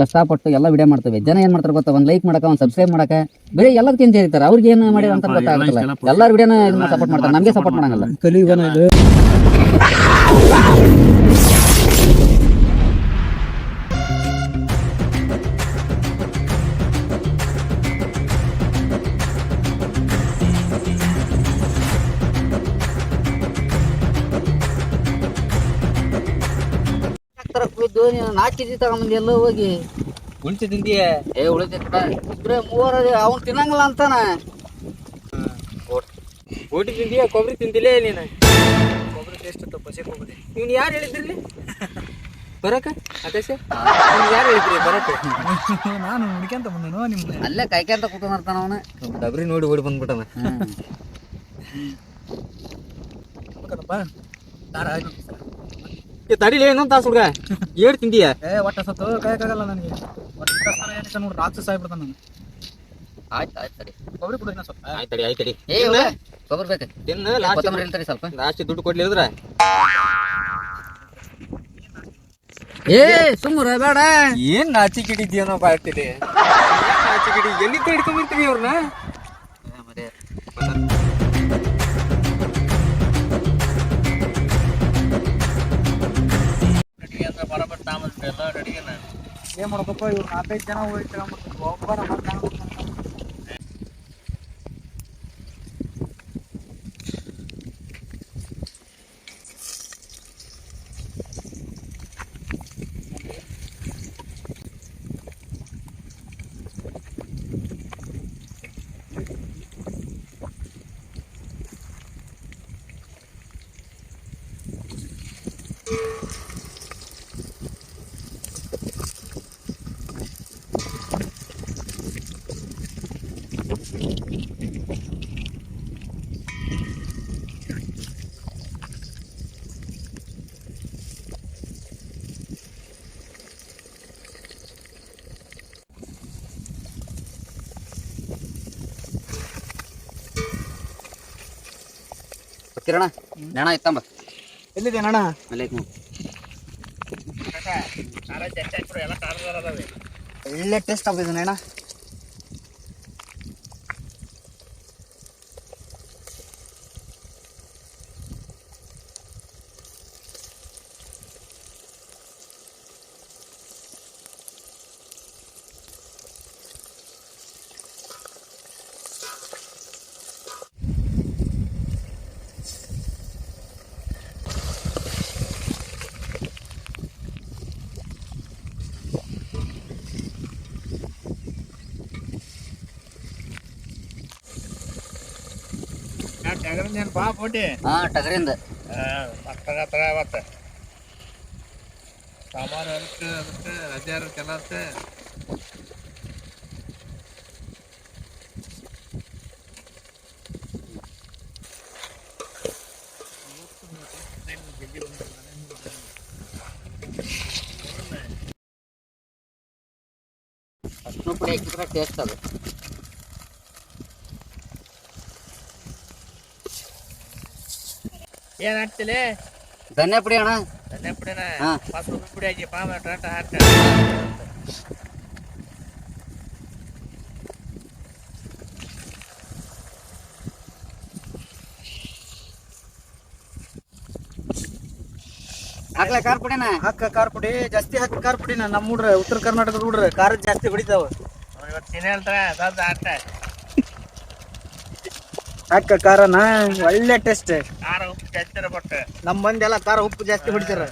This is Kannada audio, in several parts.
ಕಷ್ಟಪಟ್ಟು ಎಲ್ಲ ವಿಡಿಯೋ ಮಾಡ್ತೇವೆ. ಜನ ಏನ್ ಮಾಡ್ತಾರೆ ಗೊತ್ತಾ? ಒಂದ್ ಲೈಕ್ ಮಾಡಕ ಒಂದ್ ಸಬ್ಸ್ಕ್ರೈಬ್ ಮಾಡಕ ಬರೀ ಎಲ್ಲದಕ್ಕಿಂತ ಹೇಳ್ತಾರೆ ಅವ್ರಿಗೆ ಏನು ಮಾಡಿ ಅಂತ ಗೊತ್ತಾಗಲ್ಲ. ಎಲ್ಲಾರು ವಿಡಿಯೋನ ಸಪೋರ್ಟ್ ಮಾಡ್ತಾರೆ. ನಮಗೆ ಸಪೋರ್ಟ್ ಮಾಡಂಗಿಲ್ಲ. ಇದು ನಾಲ್ಕು ಕೆಜಿ ತಗೊಂಬಂದಿ ಎಲ್ಲ ಹೋಗಿ. ಉಳ್ತಿ ತಿಂತೀಯ ಏ ಉಳಿತೈತ ಇಬ್ರೇ ಮೂವರ ಅವ್ನು ತಿನ್ನಂಗಿಲ್ಲ ಅಂತಾನ. ಗೋಟಿ ತಿಂತೀಯ ಕೊಬ್ಬರಿ ತಿಂದಿಲ್ಲೇ ನೀನು? ಕೊಬ್ಬರಿ ಟೇಸ್ಟ್ ಇತ್ತು ಪಸಿ ಕೊಬ್ಬರಿ. ಇವ್ನು ಯಾರು ಹೇಳಿದ್ರಿ ಬರಕ ಆಕಾಶ ಯಾರು ಹೇಳಿದ್ರಿ ಬರಕ್ಕೆ ನಾನು ಹುಡ್ಕ್ಯಂತ ಬಂದನು ನಿಮ್ಗೆ? ಅಲ್ಲೇ ಕಾಯ್ಕೊಂತ ಕೂತ್ಕೊಂಡಿರ್ತಾನ ಅವನ. ಡಬ್ರಿ ನೋಡಿ ಓಡಿ ಬಂದ್ಬಿಟ್ಟನ. ಆಯ್ತು ಏ ತಡಿಲೇ ಇನ್ನೊಂದು ತಾಸು ಹುಡುಗ. ಏಡ್ ತಿಂದಿಯ? ಏ ಒಟ್ಟ ಸತ್ತು ಕಾಯಕ್ಕಾಗಲ್ಲ ನನಗೆ. ಒಟ್ಟ ನೋಡಿ ರಾಕ್ಷಸ ಆಗ್ಬಿಡ್ತಾನೆ ನಾನು. ಆಯ್ತು ಆಯ್ತು ಸರಿ ಕೊಬ್ಬರಿ ಕೊಡಿನ ಸ್ವಲ್ಪ. ಆಯ್ತಡಿ ಆಯ್ತಡಿ ಏ ಬೇಕು. ತಿನ್ನ ಲಾಸ್ಟ್ ಕೊತ್ತಂಬರಿ ಹೇಳ್ತಾರೆ ಸ್ವಲ್ಪ. ಲಾಸ್ಟ್ ದುಡ್ಡು ಕೊಡ್ಲಿದ್ರ ಏ ಸುಮ್ಮರ ಬೇಡ. ಏನ್ ನಾಚಿ ಕಿಡಿದ್ಯನೋ ಬಾಳ್ತಿಲಿ ನಾಚಿ ಕಿಡಿ ಎಲ್ಲ ಹಿಡ್ಕೊಂಡ್ಬಿಡ್ತೀವಿ ಅವ್ರನ್ನ ಏನ್ ಮಾಡ್ಬೇಕು? ಇವ್ರು ನಾಲ್ಕೈದು ಜನ ಹೋಗಿ ತಗೊಂಡ್ಬಿಡ್ತಾರೆ ಒಬ್ಬರ ಮತ್ತೆ ಕಿರಣ ನೆಣ ಇತ್ತಂಬ ಎಲ್ಲಿದೆ ಅಣ್ಣ ಅಲ್ಲೇ ಒಳ್ಳೆ ಟೇಸ್ಟ್ ಒಳ್ಳೆ ಟೇಸ್ಟ್ ಆಗ್ತದೆ ಅಣ್ಣ ಬಾ ಪೋಟಿ ಹಾ ಟಗರಿಂದ ಸಾಮಾನು ಅದಕ್ಕೆ ಅದಕ್ಕೆ ರಜೆ ಇರಕ್ಕೆಲ್ಲ ಅಷ್ಟು ಪುಡಿ ಹಾಕಿದ್ರೆ ಟೇಸ್ಟ್ ಅದು ಏನ್ ಹಾಕ್ತಿಲೆ ಧನ್ಯ ಪುಡಿ ಅಣ್ಣ. ಧನ್ಯ ಪುಡಿನ ಹಾ. ಮಸ್ತ್ ಪುಡಿ ಹಾಕಿ ಪಾಮ ಟಾಟ ಹಾಕ ಹಾಕ್ಲ ಖಾರ ಪುಡಿನ? ಹಾಕ ಖಾರ ಪುಡಿ ಜಾಸ್ತಿ ಹಾಕ ಖಾರ ಪುಡಿನ. ನಮ್ಮ ಹುಡ್ರ ಉತ್ತರ ಕರ್ನಾಟಕದ ಹುಡ್ರ ಖಾರ ಜಾಸ್ತಿ ಹೊಡಿತಾವ. ಇವತ್ತು ತಿನ್ನ ಹೇಳ್ತಾರೆ ಅದಾದ ಆಟ. ಹಾಕ ಖಾರನ ಒಳ್ಳೆ ಟೇಸ್ಟ್. ನಮ್ಮ ಮಂದಿ ಎಲ್ಲ ಖಾರ ಉಪ್ಪು ಜಾಸ್ತಿ ಹೊಡಿತಾರ.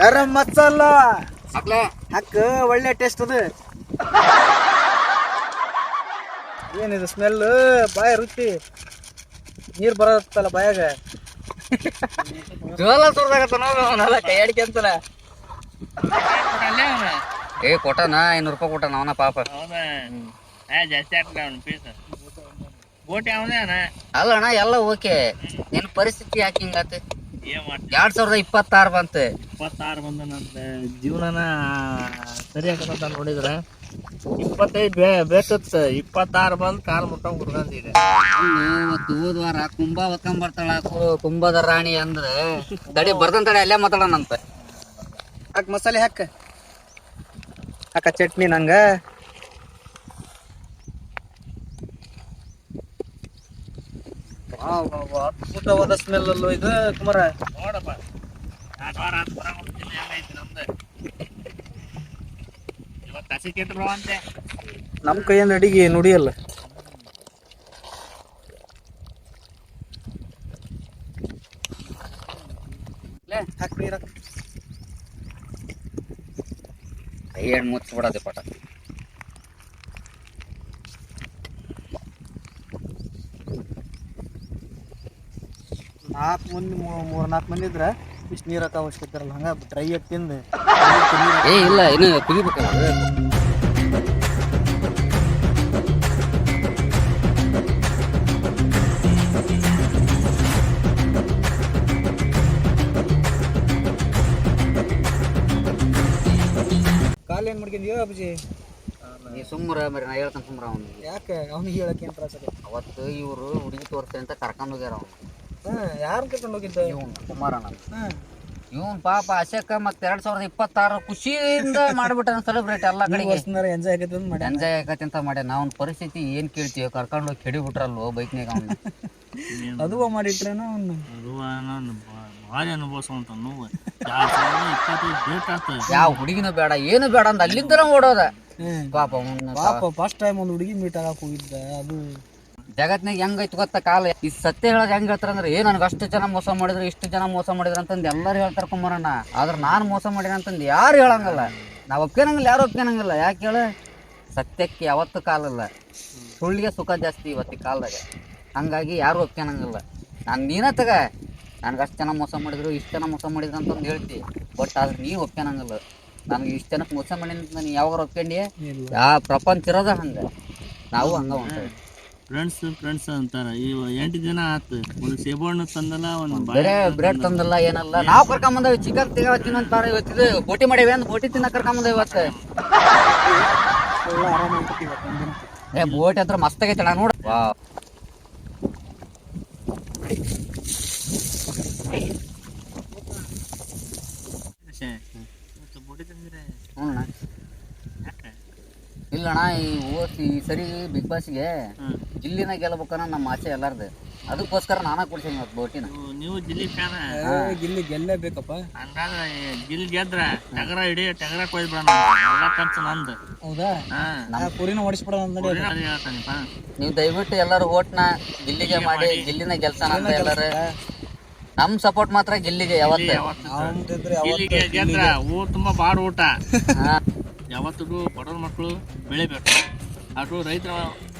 ಗರಂ ಮಸಾಲ. ಹಾಕ ಒಳ್ಳೆ ಟೇಸ್ಟ್ ಅದು. ಏನಿದು ಸ್ಮೆಲ್ ಬಾಯ ರುಚಿ. ನೀರ್ ಬರತ್ತಲ್ಲ ಬಾಯಾಗ? ಜೋಲ ಕೈ ಏ ಕೊಟ್ಟನ ಐನೂರು ರೂಪಾಯಿ ಕೊಟ್ಟನ ಅವನ ಪಾಪ. ಹೌದಾ? ಜಾಸ್ತಿ ಆಗ್ತದೆ ಅವ್ನು ಪೀಸ್ ಬೋಟಿ ಅವನೇ ಅಣ್ಣ. ಅಲ್ಲ ಅಣ್ಣ ಎಲ್ಲ ಓಕೆ. ನಿನ್ನ ಪರಿಸ್ಥಿತಿ ಯಾಕೆ ಹಿಂಗಾತ? ಎರಡ್ ಸಾವಿರದ ಇಪ್ಪತ್ತಾರು ಬಂತು. ಇಪ್ಪತ್ತಾರು ಬಂದನಂತೆ ಜೀವನನ ಸರಿ ಅಂತ ನೋಡಿದ್ರ ಇಪ್ಪತ್ತೈದು ಬೇ ಬೇಕತ್ತ. ಇಪ್ಪತ್ತಾರು ಬಂದು ಕಾಲ್ ಮುಟ್ಟ ಹುಡ್ಗಂದಿದೆ. ಇವತ್ತು ಹೋದ ವಾರ ಕುಂಭ ಹೊತ್ಕೊಂಬರ್ತಾಳ ಕುಂಭದ ರಾಣಿ ಅಂದ್ರೆ ದಡಿ ಬರ್ದಂತಡೆ ಅಲ್ಲೇ ಮಾತಾಡೋಣಂತ. ಹಾಕ್ ಮಸಾಲೆ ಹಾಕ. ಅಕ್ಕ ಚಟ್ನಿ ನಂಗ ವಾವ್, ವಾವ್, ವಾವ್. ಅದ್ಭುತವಾದ ಸ್ಮೆಲ್ ಅಲ್ಲೋ ಇದು ಕುಮಾರ. ನೋಡಪ್ಪ. ಎರಡು ವಾರ ಆತು ಬರ ಹೋಗ್ತೀನಿ ಹೆಂಗೈತಿ ನಮ್ದು. ಇವತ್ತು ಹಸಿ ಕೆಟ್ಟರು ನಮ್ ಕೈಯಿಂದ ಅಡಿಗೆ ನುಡಿಯಲ್ಲ. ಎಂಡ್ ಮುಚ್ಚಿ ಮುಚ್ಚಿಬಿಡೋದೆ ಪಟ. ನಾಲ್ಕು ಮಂದಿ ಮೂರ್ ನಾಲ್ಕು ಮಂದಿ ಇದ್ರೆ ಇಷ್ಟು ನೀರು ಹಾಕ ಅವಶ್ಯಕತೆ ಇರಲ್ಲ. ಹಂಗ ಡ್ರೈ ಆಗಿ ತಿಂದು ಏ ಇಲ್ಲ ಇನ್ನು ಕುದಿಬೇಕಲ್ಲ. ಕಾಲ್ ಏನ್ ಮಾಡ್ಕೊಂಡಿಯೋ ಅಪ್ಪಾಜಿ? ನೀ ಸುಮ್ಮರ ಮರಿ ನಾ ಹೇಳ್ತಾನೆ ಸುಮ್ಮರ ಅವ್ನು ಯಾಕೆ? ಅವ್ನಿಗೆ ಹೇಳಕ್ಕೆ ಏನು ತ್ರಾಸ ಅವತ್ತು ಇವರು ಹುಡುಗಿ ತೋರಿಸ್ತಾರೆ ಅಂತ ಕರ್ಕೊಂಡು ಹೋಗ್ಯಾರ ಅವ್ನು. ಯಾರು ಕರ್ಕೊಂಡು ಹೋಗಿದ್ದ? ಇವನ್ ಕುಮಾರಣ್ಣ. ಹಾ. ಇವನ್ ಪಾಪ ಅಶೋಕ ಮತ್ತೆ ಎರಡ್ ಸಾವಿರದ ಇಪ್ಪತ್ತಾರು ಖುಷಿಯಿಂದ ಮಾಡ್ಬಿಟ್ಟು ಸೆಲೆಬ್ರೇಟ್ ಎಲ್ಲ ಕಡೆ ಎಂಜಾಯ್ ಆಗತ್ತೆ ಅಂತ ಮಾಡಿ ಎಂಜಾಯ್ ಆಗತ್ತೆ ಅಂತ ಮಾಡ್ಯ ನಾವ್ ಪರಿಸ್ಥಿತಿ ಏನ್ ಕೇಳ್ತೀವಿ ಕರ್ಕೊಂಡು ಹೋಗಿ ಕೆಡಿ ಬಿಟ್ರಲ್ವೋ ಬೈಕ್ನಾಗ ಅವ್ನು. ಅದುವ ಮಾಡಿಟ್ರೇನೋ ಅವ್ನು. ಅದು ನಾನು ಭಾರಿ ಅನುಭವಿಸುವಂತ ನೋವು ಯಾವ ಹುಡುಗಿನ ಬೇಡ ಏನು ಬೇಡ ಅಂತ ಅಲ್ಲಿಂದ ಓಡೋದ. ಪಾಪ ಅವ್ನ ಪಾಪ ಫಸ್ಟ್ ಟೈಮ್ ಒಂದು ಹುಡುಗಿ ಮೀಟ್ ಆಗಕ್ ಹೋಗಿದ್ದ ಅದು ಜಗತ್ನಾಗ ಹೆಂಗೈತೆ ಗೊತ್ತ ಕಾಲ? ಈ ಸತ್ಯ ಹೇಳೋದು ಹೆಂಗ್ ಹೇಳ್ತಾರ ಅಂದ್ರೆ ಏ ನನಗೆ ಅಷ್ಟು ಜನ ಮೋಸ ಮಾಡಿದ್ರು ಇಷ್ಟು ಜನ ಮೋಸ ಮಾಡಿದ್ರು ಅಂತಂದು ಎಲ್ಲರೂ ಹೇಳ್ತಾರ ಕುಮಾರಣ್ಣ ಆದ್ರೆ ನಾನು ಮೋಸ ಮಾಡಿನ ಅಂತಂದು ಯಾರು ಹೇಳಂಗಲ್ಲ. ನಾವು ಒಪ್ಕೊಳಂಗಿಲ್ಲ ಯಾರು ಒಪ್ಕೊಳಂಗಿಲ್ಲ ಯಾಕೆ ಹೇಳ? ಸತ್ಯಕ್ಕೆ ಯಾವತ್ತು ಕಾಲಲ್ಲ ಸುಳ್ಳಿಗೆ ಸುಖ ಜಾಸ್ತಿ ಇವತ್ತಿನ ಕಾಲದಾಗ. ಹಂಗಾಗಿ ಯಾರು ಒಪ್ಕೊಳಂಗಿಲ್ಲ ನಾನು ನೀನ ತಗ. ನನಗೆ ಅಷ್ಟು ಜನ ಮೋಸ ಮಾಡಿದ್ರು ಇಷ್ಟು ಜನ ಮೋಸ ಮಾಡಿದ್ರು ಅಂತಂದು ಹೇಳ್ತಿ. ಬಟ್ ಆದ್ರೆ ನೀ ಒಪ್ಕೊಳಂಗಿಲ್ಲ ನನಗೆ ಇಷ್ಟು ಜನಕ್ಕೆ ಮೋಸ ಮಾಡಿ ಅಂತ ನೀನು ಯಾವಾಗ ಒಪ್ಕೊಂಡಿ ಯಾ ಪ್ರಪಂಚ ಇರೋದ ಹಂಗೆ. ನಾವು ಹಂಗ ಹೊಂಟೇವಿ ಫ್ರೆಂಡ್ಸ್ ಫ್ರೆಂಡ್ಸ್ ಅಂತಾರ. ಈ ಎಂಟು ದಿನ ಆತು. ಒಂದು ಸೇಬಣ್ಣು ತಂದಲ್ಲ ಒಂದು ಬೇರೆ ಬ್ರೆಡ್ ತಂದಲ್ಲ ಏನಲ್ಲ. ನಾವು ಕರ್ಕೊಂಬಂದೇವಿ ಚಿಕನ್ ತಿಗ ತಿನ್ನಂತಾರ ಇವತ್ತಿದು ಬೋಟಿ ಮಾಡೇವಿ ಅಂದ್ ಬೋಟಿ ತಿನ್ನ ಕರ್ಕೊಂಬಂದೇವಿ ಇವತ್ತು. ಏ ಬೋಟಿ ಹತ್ರ ಮಸ್ತ್ ಆಗೈತೆ ಅಣ್ಣ ನೋಡ. ಇಲ್ಲಣ್ಣ ಈ ಓಸಿ ಸರಿ ಬಿಗ್ ಬಾಸ್ಗೆ. ಜಿಲ್ಲಿನ ಗೆಲ್ಬೇಕನ್ನ ನಮ್ಮ ಆಸೆ ಎಲ್ಲಾರ್ದು ಅದಕ್ಕೋಸ್ಕರ ನಾನಾ ಕೊಡ್ಸೀನಿ ಇವತ್ತು ಬೋಟಿನ. ನೀವು- ನೀವು ಜಿಲ್ಲಿ ಫ್ಯಾನ? ಗಿಲ್ಲಿ ಗೆಲ್ಲೇಬೇಕಪ್ಪ. ಹಂಗಾದ್ರೆ ಗಿಲ್ ಗೆದ್ರ ಟಗರ ಇಡೀ ಟಗರ ಕೊಯ್ದು ಬಿಡೋಣ ಎಲ್ಲ ಖರ್ಚು ನಂದು. ಹೌದಾ? ಹಾ. ಆ ಕುರಿನ ಹೇಳ್ತಾನಿಪ್ಪ. ನೀವು ದಯವಿಟ್ಟು ಎಲ್ಲರೂ ಓಟ್ನ ಗಿಲ್ಲಿಗೆ ಮಾಡಿ ಗಿಲ್ಲಿನ ಗೆಲ್ಸ ಅಂತ ಎಲ್ಲರೂ. ನಮ್ ಸಪೋರ್ಟ್ ಮಾತ್ರ ಗಿಲ್ಲಿಗೆ ಯಾವತ್ತು. ಗಿಲ್ಲಿಗೆ ಗೆದ್ರ ಊಟ ತುಂಬಾ ಬಾಡ ಊಟ. ಯಾವತ್ತಿಗೂ ಬಡವ್ರ ಮಕ್ಕಳು ಬೆಳಿಬೇಕು. ಅಷ್ಟು ರೈತರ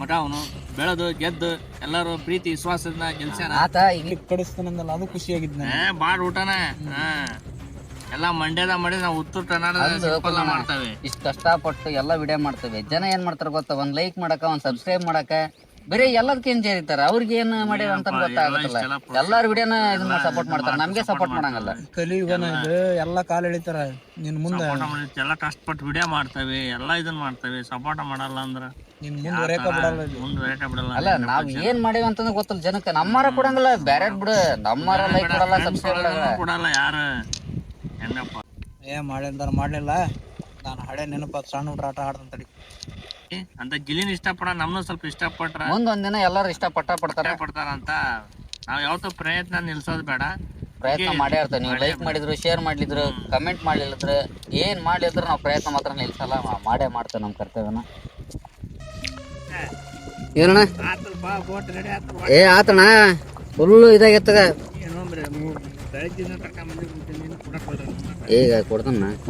ಮಠ ಅವನು ಬೆಳೆದು ಗೆದ್ದು ಎಲ್ಲರೂ ಪ್ರೀತಿ ವಿಶ್ವಾಸದಿಂದ ಗೆಲ್ಸ್ಯಾನ? ಆತ ಇಲ್ಲಿ ಕಡಿಸ್ತಾನಂದಲ್ಲ ಅದು ಖುಷಿಯಾಗಿದ್ನ ಬಾಡ್ ಊಟನ. ಎಲ್ಲ ಮಂಡ್ಯದ ಮಾಡಿ ನಾವು ಉತ್ತರ ಕನ್ನಡ. ಮಾಡ್ತೇವೆ. ಇಷ್ಟು ಕಷ್ಟಪಟ್ಟು ಎಲ್ಲ ವಿಡಿಯೋ ಮಾಡ್ತೇವೆ. ಜನ ಏನ್ ಮಾಡ್ತಾರೆ ಗೊತ್ತಾ? ಒಂದ್ ಲೈಕ್ ಮಾಡಕ ಒಂದ್ ಸಬ್ಸ್ಕ್ರೈಬ್ ಮಾಡಕ ಬರೀ ಎಲ್ಲದಕ್ಕೇನ್ ಸೇರಿತಾರ ಅವ್ರಿಗೆ ಏನ್ ಮಾಡ್ಯಾರ ಅಂತ ಗೊತ್ತಾಗುತ್ತಲ್ಲ ಎಲ್ಲಾರ ವಿಡಿಯೋನ ಇದನ್ನ ಸಪೋರ್ಟ್ ಮಾಡ್ತಾರ. ನಮ್ಗೆ ಸಪೋರ್ಟ್ ಮಾಡಂಗಲ್ಲ. ಕಲಿಯುಗನ ಇದು ಎಲ್ಲಾ ಕಾಲ ಎಳಿತಾರ. ನಿನ್ ಮುಂದೆ ಎಲ್ಲಾ ಕಷ್ಟಪಟ್ಟು ವಿಡಿಯೋ ಮಾಡ್ತೇವೆ. ಎಲ್ಲಾ ಇದನ್ನ ಮಾಡ್ತೇವೆ. ಸಪೋರ್ಟ್ ಮಾಡಲ್ಲ ಅಂದ್ರ ನಿನ್ ಮುಂದೆ ಹೊರೆಯಕ ಬಿಡಲ್ಲ ಇದು. ಮುಂದೆ ಬಿಡಲ್ಲ? ಅಲ್ಲ ನಾವ್ ಏನ್ ಮಾಡೇವ ಅಂತಂದ್ರೆ ಗೊತ್ತಲ್ಲ ಜನಕ್ಕೆ. ನಮ್ಮಾರ ಕೊಡಂಗಿಲ್ಲ. ಬ್ಯಾರೆ ಬಿಡು. ನಮ್ಮಾರ ಲೈಕ್ ಕೊಡಲ್ಲ ಸಬ್ಸ್ಕ್ರೈಬ್ ಕೊಡಲ್ಲ. ಯಾರು? ಏ ಮಾಡಿದಾರ ಮಾಡ್ಲಿಲ್ಲ. ನಾನು ಹಳೆ ನೆನಪ ಸಣ್ಣ ಹುಡ್ರ ಆಟ ಆಡ್ದಂತ ತಡಿ ಏ, ಅಂತ ಗಿಲಿನ ಇಷ್ಟಪಡ ನಮ್ನು ಸ್ವಲ್ಪ ಇಷ್ಟಪಟ್ರ ಮುಂದೊಂದ್ ಒಂದಿನ ಎಲ್ಲರೂ ಇಷ್ಟ ಪಟ್ಟ ಪಡ್ತಾರೆ. ಪಡ್ತಾರ ಅಂತ ನಾವ್ ಯಾವತ್ತೂ ಪ್ರಯತ್ನ ನಿಲ್ಸೋದ್ ಬೇಡ. ಪ್ರಯತ್ನ ಮಾಡೇ ಇರ್ತಾರೆ ನೀವು ಲೈಕ್ ಮಾಡಿದ್ರು ಶೇರ್ ಮಾಡಿದ್ರು ಕಮೆಂಟ್ ಮಾಡ್ಲಿಲ್ಲದ್ರೆ ಏನ್ ಮಾಡಿದ್ರು ನಾವು ಪ್ರಯತ್ನ ಮಾತ್ರ ನಿಲ್ಸಲ್ಲ. ನಾವ್ ಮಾಡೇ ಮಾಡ್ತೇವೆ ನಮ್ಮ ಕರ್ತವ್ಯನ. ಏನಣ್ಣ ಏ ಬಾ ಫುಲ್ಲು ರೆಡಿ ಈಗ ಏ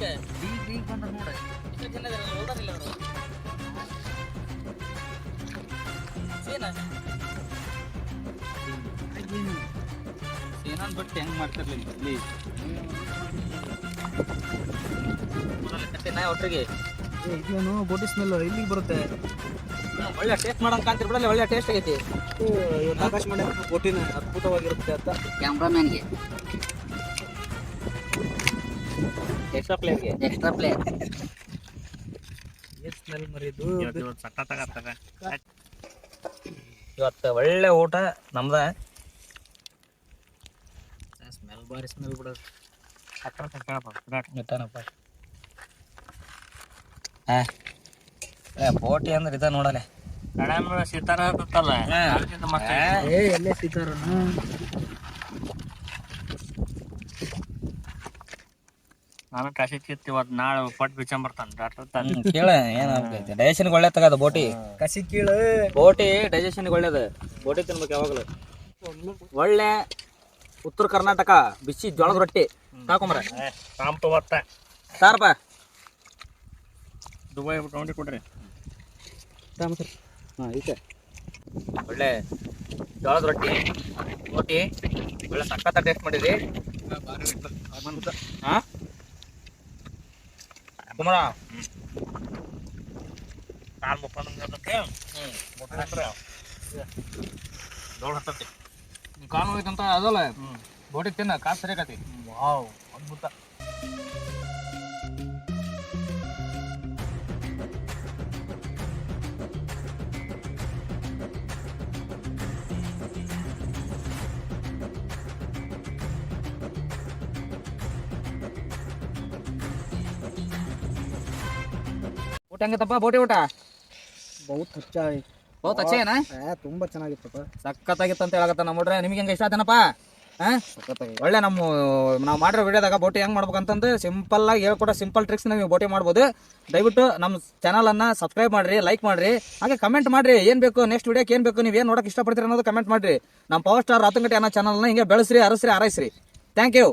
ಆತಣ್ಣ ಬೀಗ್ ಬೀಗ್ ಏನೋ ನೋಡ. ಬೆಳಗ್ಗಿನ ಜನ ಇದಾರೆ ಹೊಲ್ದಾರಿಲ್ಲ ಅವರು. ಹೋದ್ರೆ ಈಗ ಕೊಡ್ತಣ್ಣ ಯಾಕೆ ಏನನ್ ಬಿಟ್ಟು ಹೆಂಗ್ ಮಾಡ್ತಿರ್ಲಿಲ್ಲ ಇಲ್ಲಿ. ಒಟ್ಟಿಗೆ. ಏ, ಇದೇನು? ಬೋಟಿ ಸ್ಮೆಲ್ ಇಲ್ಲಿಗೆ ಬರುತ್ತೆ. ಒಳ್ಳೆ ಟೇಸ್ಟ್ ಮಾಡೋಂಗೆ ಕಾಂತಿರ್ ಬಿಡಲ್ಲ ಒಳ್ಳೆ ಟೇಸ್ಟ್ ಆಗೈತಿ. ಆಕಾಶ ಮಾಡಿ ಬೋಟಿನ ಅದ್ಭುತವಾಗಿರುತ್ತೆ ಅಂತ. ಕ್ಯಾಮ್ರಾಮ್ಯಾನ್ಗೆ ಎಕ್ಸ್ಟ್ರಾ ಪ್ಲೇಯರ್ಗೆ ಎಕ್ಸ್ಟ್ರಾ ಏನ್ ಸ್ಮೆಲ್ ಮರಿದು ಇವತ್ತು ಸಖತ್ತಾಗತ್ತಾಗ ಇವತ್ತು ಒಳ್ಳೆ ಊಟ ನಮ್ದ. ಸ್ಮೆಲ್ ಬಾರಿ ಸ್ಮೆಲ್ ಬಿಡೋದು. ಗೊತ್ತಾನಪ್ಪ ಬೋಟಿ ಅಂದ್ರೆ ಇದ ನೋಡಲೆ. ಸೀತಾರ ಏ ಎಲ್ಲೇ ಸಿಕ್ಕಾರನ ನಾನು ಕಾಶಿ ಕಿತ್ತಿ ಇವತ್ತು ನಾಳೆ ಪಟ್ ಬಿಚ್ಚಂಬರ್ತಾನೆ ಡಾಕ್ಟರ್ ಕೇಳ ಏನಾಗ್ತೈತೆ ಡೈಜೆಷನ್ ಒಳ್ಳೆ ತಗದ ಬೋಟಿ. ಕಸಿ ಕೀಳು. ಬೋಟಿ ಡೈಜೆಷನ್ ಒಳ್ಳೇದು. ಬೋಟಿ ತಿನ್ಬೇಕು ಯಾವಾಗಲೂ. ಒಳ್ಳೆ ಉತ್ತರ ಕರ್ನಾಟಕ ಬಿಸಿ ಜೋಳದ ರೊಟ್ಟಿ. ಹಾಕೊಂಬರ ಕಾಂಪ ಒತ್ತ ಸಾರಪ್ಪ ದುಬೈ ತೊಗೊಂಡು ಕೊಡ್ರಿ. ಹಾಂ ಐತೆ. ಒಳ್ಳೆ ಜೋಳದ ರೊಟ್ಟಿ ಬೋಟಿ. ಒಳ್ಳೆ ಸಕ್ಕತ್ತ ಟೇಸ್ಟ್ ಮಾಡಿದ್ರಿ. ಹಾಂ? ಕುಮಾರ. ಕಾಲು ಮುಕ್ಕೊಂಡ್ರೆ ದೊಡ್ಡ ಹತ್ತತಿ ಕಾಲು ಹೋಯ್ತಂತ ಅದಲ್ಲ ಬೋಟಿ ತಿನ್ನ ಕಾಸು ಸರಿಯಾಕತಿ ವಾವ್ ಅದ್ಭುತ. ಊಟ ಹೆಂಗತ್ತಪ್ಪ ಬೋಟಿ ಊಟ? ಬಹುತ್ ಹಚ್ಚ ಬಹುತ್ ಹಚ್ಚ ಏನ ತುಂಬಾ ಚೆನ್ನಾಗಿತ್ತಪ್ಪ. ಸಖತ್ತಾಗಿತ್ತು ಅಂತ ಹೇಳಕತ್ತ ನಮ್ಮ ನೋಡ್ರೆ ನಿಮ್ಗೆ ಹೆಂಗೆ ಇಷ್ಟ ಆತನಪ್ಪ? ಒಳ್ಳೆ ನಮ್ಮ ನಾವು ಮಾಡಿರೋ ವಿಡಿಯೋದಾಗ ಬೋಟಿ ಹೆಂಗೆ ಮಾಡ್ಬೇಕಂತಂದು ಸಿಂಪಲ್ ಆಗಿ ಹೇಳ್ಕೊಡೋ ಸಿಂಪಲ್ ಟ್ರಿಕ್ಸ್ ನೀವು ಬೋಟಿ ಮಾಡ್ಬೋದು. ದಯವಿಟ್ಟು ನಮ್ಮ ಚಾನಲನ್ನು ಸಬ್ಸ್ಕ್ರೈಬ್ ಮಾಡಿರಿ ಲೈಕ್ ಮಾಡಿರಿ. ಹಾಗೆ ಕಮೆಂಟ್ ಮಾಡಿರಿ ಏನು ಬೇಕು ನೆಕ್ಸ್ಟ್ ವಿಡಿಯೋಕ್ಕೆ ಏನು ಬೇಕು ನೀವು ಏನು ನೋಡೋಕೆ ಇಷ್ಟಪಡ್ತೀರಿ ಅನ್ನೋದು ಕಮೆಂಟ್ ಮಾಡಿರಿ. ನಮ್ಮ ಪವರ್ ಸ್ಟಾರ್ ರಾತಂಗಟಿ ಅನ್ನೋ ಚಾನಲ್ನ ಹಿಂಗೆ ಬೆಳೆಸ್ರಿ ಅರಸ್ರಿ ಆರೈಸ್ರಿ ಥ್ಯಾಂಕ್ ಯು